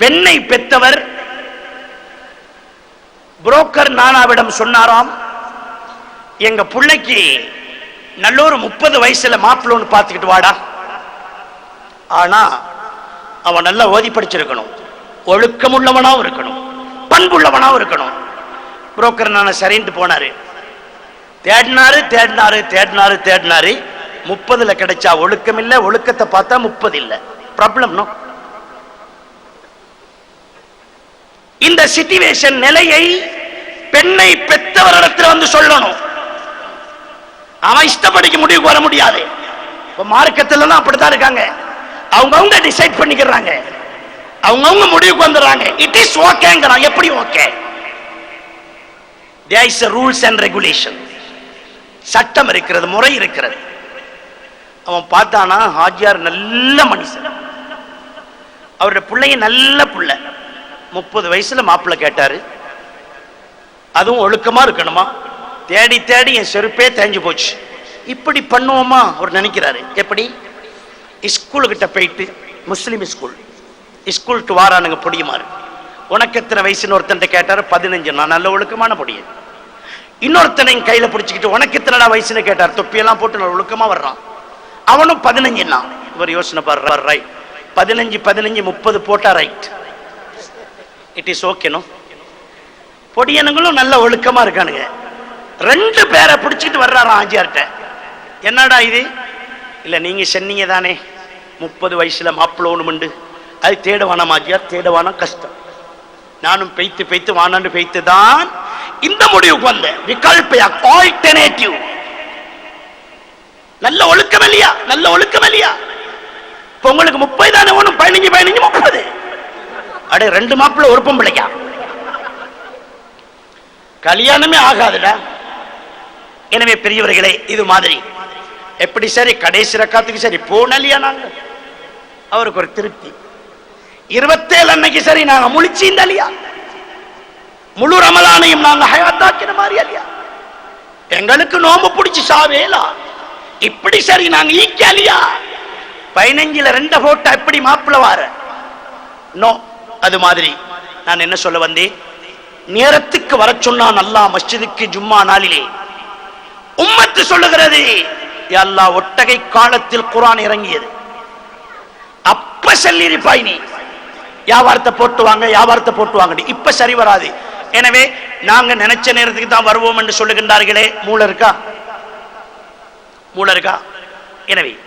பெண்ணை பெற்றவர் புரோக்கர் நானாவிடம் சொன்னாராம் எங்க பிள்ளைக்கு நல்ல ஒரு முப்பது வயசுல மாப்பிளோன்னு பார்த்துக்கிட்டு வாடா. ஆனா அவன் நல்லா ஓதி படிச்சிருக்கணும். ஒழுக்கமுள்ளவனாவும் இருக்கணும். பண்புள்ளவனாவும் இருக்கணும். புரோக்கர் நான சரிந்து போனாரு. தேடினாரு தேடினாரு தேடினாரு தேடினாரு. முப்பதுல கிடைச்சா ஒழுக்கம் இல்லை ஒழுக்கத்தை பார்த்தா முப்பது இல்ல. ப்ராப்ளம் நோ இந்த சிச்சுவேஷன் நிலையை பெண்ணை பெற்றவரிடத்தில் வந்து சொல்லணும். அவன் இஷ்டப்படிக்கு முடிவுக்கு வர முடியாது. இப்ப மார்க்கத்துல எல்லாம் அப்படித்தான் இருக்காங்க. அவங்கவுங்க டிசைட் பண்ணிக்கிறாங்க. அவங்கவுங்க முடிவுக்கு வந்துடுறாங்க. இட் இஸ் ஓகேங்கிறான் எப்படி okay there is rules and regulation சட்டம் இருக்கிறது முறை இருக்கிறது. அவன் பார்த்தானா ஹாஜியார் நல்ல மனுஷன். அவருடைய பிள்ளைய நல்ல பிள்ளை. முப்பது வயசுல மாப்பிள்ளை கேட்டாரு. அதுவும் ஒழுக்கமா இருக்கணுமா? தேடி தேடி என் செருப்பே தேஞ்சு போச்சு. இப்படி பண்ணுவோமா? அவர் நினைக்கிறாரு. எப்படி? ஸ்கூலுக்கிட்ட போயிட்டு முஸ்லீம் ஸ்கூல் ஸ்கூலுக்கு வாரானுங்க பொடியுமாறு. உனக்கு எத்தனை வயசுன்னு ஒருத்தன் கேட்டாரு பதினஞ்சு. நான் நல்ல ஒழுக்கமான பொடியன். இன்னொருத்தனையும் கையில பிடிச்சிக்கிட்டு உனக்கு எத்தனடா வயசுன்னு கேட்டார். தொப்பியெல்லாம் போட்டு நல்ல ஒழுக்கமா வர்றான். அவனும் பதினஞ்சுன்னா இவர் யோசனை பாரு ரைட் பதினஞ்சு பதினஞ்சு முப்பது போட்டா ரைட் இட் இஸ் ஓகேனோ பொடியனுங்களும் நல்ல ஒழுக்கமா இருக்கானுங்க. ரெண்டு பேரை பிடிச்சிட்டு வர்றாராம் ஆஞ்சியார்கிட்ட. என்னடா இது? இல்ல நீங்க சொன்னீங்க தானே? முப்பது வயசுல மாப்பிள்ள ஒண்ணுமுண்டு அது தேடுவானா மாஜியார் தேடுவானா கஷ்டம். நானும் பெய்த்து பெய்த்து வானாண்டு பெய்த்து தான் இந்த முடிவுக்கு வந்தேன். விகல்ப ஆல்டர்னேட்டிவ் நல்ல ஒழுக்கம் இல்லையா? நல்ல ஒழுக்கம் இல்லையா இப்ப உங்களுக்கு முப்பது தானே ஒண்ணும் பதினஞ்சு பதினஞ்சு முப்பது அடே ரெண்டு மாப்பிள்ள ஒரு பொம்பளைக்கா? கல்யாணமே ஆகாதுடா. எனவே பெரியவர்களே இது மாதிரி. எப்படி சரி கடைசி ரக்காத்துக்கு சரி போனலையா நாங்க? அவருக்கு ஒரு திருப்தி. இருபத்தேழு அன்னைக்கு சரி நாங்க முழிச்சீந்த இல்லையா? முழு ரமலானையும் நாங்க ஹயாத்தாக்கிற மாதிரி அலியா எங்களுக்கு நோம்பு பிடிச்சு சாவேலா. இப்படி சரி நாங்க ஈக்கலியா பதினஞ்சுல ரெண்ட போட்டா எப்படி மாப்பிள்ள வார? நோ. அது மாதிரி. நான் என்ன சொல்ல வந்தேன்? நேரத்துக்கு வர சொன்னான் அல்லா மஸ்ஜிதுக்கு ஜும்மா நாளிலே. உம்மத்து சொல்லுகிறது எல்லா ஒட்டகை காலத்தில் குரான் இறங்கியது. அப்ப சொல்லிருப்பாய் நீ. வியாபாரத்தை போட்டுவாங்க வியாபாரத்தை போட்டுவாங்க இப்ப சரி வராது. எனவே நாங்க நினைச்ச நேரத்துக்கு தான் வருவோம் என்று சொல்லுகின்றார்களே. மூளை இருக்கா? மூளை இருக்கா? எனவே